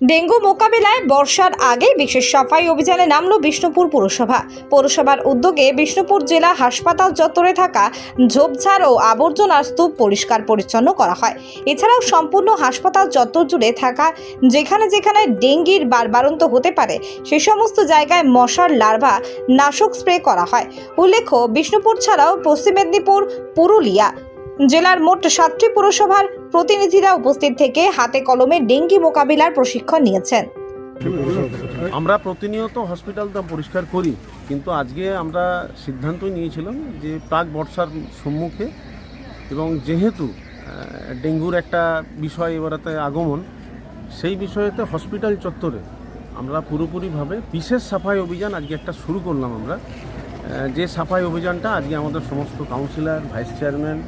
Dengue মোকাবিলায় বর্ষার আগে বিশেষ সাফাই অভিযানে নামলো বিষ্ণুপুর পুরসভা। পৌরসভার উদ্যোগে বিষ্ণুপুর জেলা হাসপাতাল চত্বরে থাকা ঝোপঝাড় ও আবর্জনার স্তূপ পরিষ্কার পরিচ্ছন্ন করা হয়। এছাড়াও সম্পূর্ণ হাসপাতাল চত্বর জুড়ে থাকা যেখানে যেখানে ডেঙ্গির বারবারন্ত হতে পারে, সে সমস্ত জায়গায় মশার লার্ভা নাশক স্প্রে করা হয়। উল্লেখ্য, বিষ্ণুপুর ছাড়াও পশ্চিম মেদিনীপুর, পুরুলিয়া জেলার মোট সাতটি পুরসভার প্রতিনিধিরা উপস্থিত থেকে হাতে কলমে ডেঙ্গি মোকাবিলার প্রশিক্ষণ নিয়েছেন। আমরা প্রতিনিয়ত হসপিটালটা পরিষ্কার করি, কিন্তু আজকে আমরা সিদ্ধান্তই নিয়েছিলাম যে প্রাক বর্ষার সম্মুখে এবং যেহেতু ডেঙ্গুর একটা বিষয় এবারেতে আগমন, সেই বিষয়েতে হসপিটাল চত্বরে আমরা পুরোপুরিভাবে বিশেষ সাফাই অভিযান আজকে একটা শুরু করলাম আমরা। যে সাফাই অভিযানটা আজকে আমাদের সমস্ত কাউন্সিলর, ভাইস চেয়ারম্যান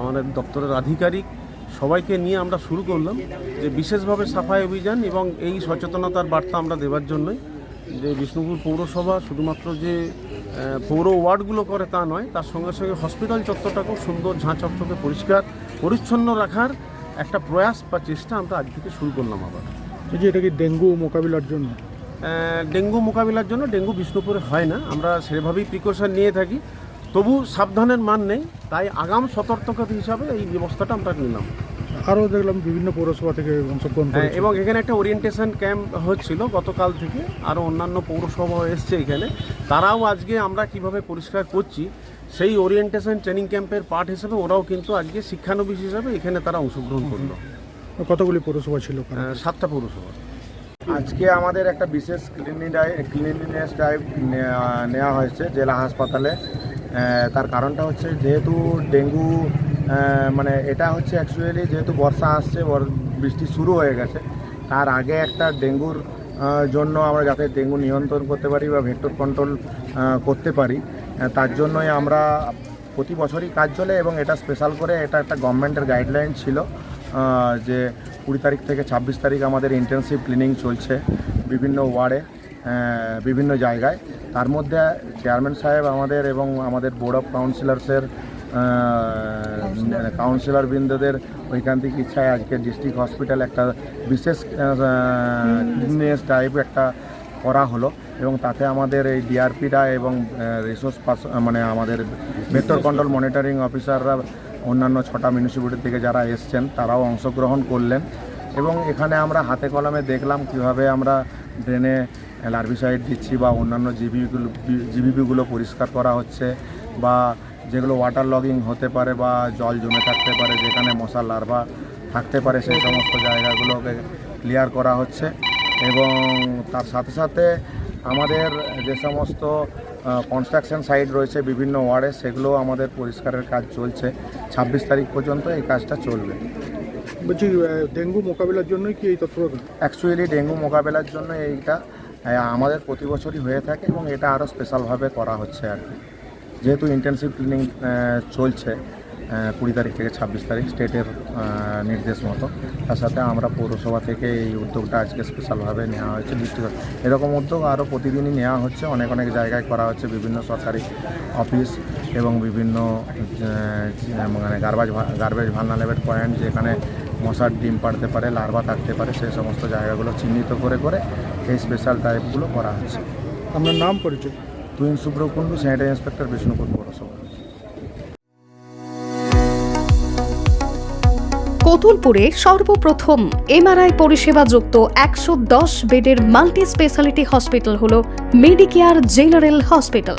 আমাদের দপ্তরের আধিকারিক সবাইকে নিয়ে আমরা শুরু করলাম যে বিশেষভাবে সাফাই অভিযান এবং এই সচেতনতার বার্তা আমরা দেওয়ার জন্যই যে বিষ্ণুপুর পৌরসভা শুধুমাত্র যে পৌর ওয়ার্ডগুলো করে তা নয় তার সঙ্গে সঙ্গে হসপিটাল চত্বরটাকেও সুন্দর ঝাঁ চকচকে পরিষ্কার পরিচ্ছন্ন রাখার একটা প্রয়াস বা চেষ্টা আমরা আজ থেকে শুরু করলাম আবার। যে এটা কি ডেঙ্গু মোকাবিলার জন্য? ডেঙ্গু মোকাবিলার জন্য ডেঙ্গু বিষ্ণুপুরে হয় না আমরা সেভাবেই প্রিকশন নিয়ে থাকি। তবু সাবধানের মান নেই তাই আগাম সতর্কতা হিসাবে এই ব্যবস্থাটা আমরা নিলাম। আরও দেখলাম বিভিন্ন পৌরসভা থেকে অংশগ্রহণ হ্যাঁ, এবং এখানে একটা ওরিয়েন্টেশন ক্যাম্প হচ্ছিল গতকাল থেকে আরও অন্যান্য পৌরসভা এসছে এখানে। তারাও আজকে আমরা কীভাবে পরিষ্কার করছি সেই ওরিয়েন্টেশন ট্রেনিং ক্যাম্পের পার্ট হিসেবে ওরাও কিন্তু আজকে শিক্ষানবিশ হিসেবে এখানে তারা অংশগ্রহণ করল। কতগুলি পৌরসভা ছিল? সাতটা পৌরসভা। আজকে আমাদের একটা বিশেষ ক্লিনিনেস ড্রাইভ নেওয়া হয়েছে জেলা হাসপাতালে। তার কারণটা হচ্ছে যেহেতু ডেঙ্গু মানে এটা হচ্ছে অ্যাকচুয়ালি যেহেতু বর্ষা আসছে বৃষ্টি শুরু হয়ে গেছে, তার আগে একটা ডেঙ্গুর জন্য আমরা যাতে ডেঙ্গু নিয়ন্ত্রণ করতে পারি বা ভেক্টর কন্ট্রোল করতে পারি তার জন্যই আমরা প্রতি বছরই কাজ চলে এবং এটা স্পেশাল করে এটা একটা গভর্নমেন্টের গাইডলাইন ছিল যে কুড়ি তারিখ থেকে ছাব্বিশ তারিখ আমাদের ইন্টেন্সিভ ক্লিনিং চলছে বিভিন্ন ওয়ার্ডে। বিভিন্ন জায়গায়। তার মধ্যে চেয়ারম্যান সাহেব আমাদের এবং আমাদের বোর্ড অফ কাউন্সিলার্সের কাউন্সিলর বৃন্দদের ঐকান্তিক ইচ্ছায় আজকে ডিস্ট্রিক্ট হসপিটাল একটা বিশেষ ক্লিনিনেস টাইপ একটা করা হলো এবং তাতে আমাদের এই ডিআরপিরা এবং রিসোর্স পাস মানে আমাদের ভেক্টর কন্ট্রোল মনিটরিং অফিসাররা অন্যান্য ছটা মিউনিসিপ্যালিটি থেকে যারা এসছেন তারাও অংশগ্রহণ করলেন। এবং এখানে আমরা হাতে কলমে দেখলাম কীভাবে আমরা ড্রেনে লার্ভিসাইড দিচ্ছি বা অন্যান্য জিবিগুলো জিবিপিগুলো পরিষ্কার করা হচ্ছে বা যেগুলো ওয়াটার লগিং হতে পারে বা জল জমে থাকতে পারে, যেখানে মশার লার্ভা থাকতে পারে, সেই সমস্ত জায়গাগুলোকে ক্লিয়ার করা হচ্ছে। এবং তার সাথে সাথে আমাদের যে সমস্ত কনস্ট্রাকশন সাইট রয়েছে বিভিন্ন ওয়ার্ডে সেগুলো আমাদের পরিষ্কারের কাজ চলছে। ছাব্বিশ তারিখ পর্যন্ত এই কাজটা চলবে। বলছি ডেঙ্গু মোকাবিলার জন্যই কি এই তৎপরতা অ্যাকচুয়ালি ডেঙ্গু মোকাবেলার জন্য এইটা আমাদের প্রতি বছরই হয়ে থাকে এবং এটা আরও স্পেশালভাবে করা হচ্ছে আর কি। যেহেতু ইন্টেনসিভ ক্লিনিং চলছে কুড়ি তারিখ থেকে ছাব্বিশ তারিখ স্টেটের নির্দেশ মতো। তার সাথে আমরা পৌরসভা থেকে এই উদ্যোগটা আজকে স্পেশালভাবে নেওয়া হয়েছে ডিস্ট্রিক্ট এরকম উদ্যোগ আরও প্রতিদিনই নেওয়া হচ্ছে, অনেক অনেক জায়গায় করা হচ্ছে, বিভিন্ন সরকারি অফিস এবং বিভিন্ন মানে গার্বেজ গার্বেজ ভান্নালেবেল পয়েন্ট যেখানে মশার ডিম পাড়তে পারে লার্ভা থাকতে পারে সেই সমস্ত জায়গাগুলো চিহ্নিত করে করে এই স্পেশাল টাইপগুলো করা হচ্ছে। আপনার নাম পরিচয়? তুইন সুব্রকুণ্ডু স্যানিটারি ইন্সপেক্টর বিষ্ণুপুর পৌরসভা। কতুলপুরে সর্বপ্রথম এমআরআই পরিষেবা যুক্ত একশো দশ বেডের মাল্টি স্পেশালিটি হসপিটাল হল মেডিকেয়ার জেনারেল হসপিটাল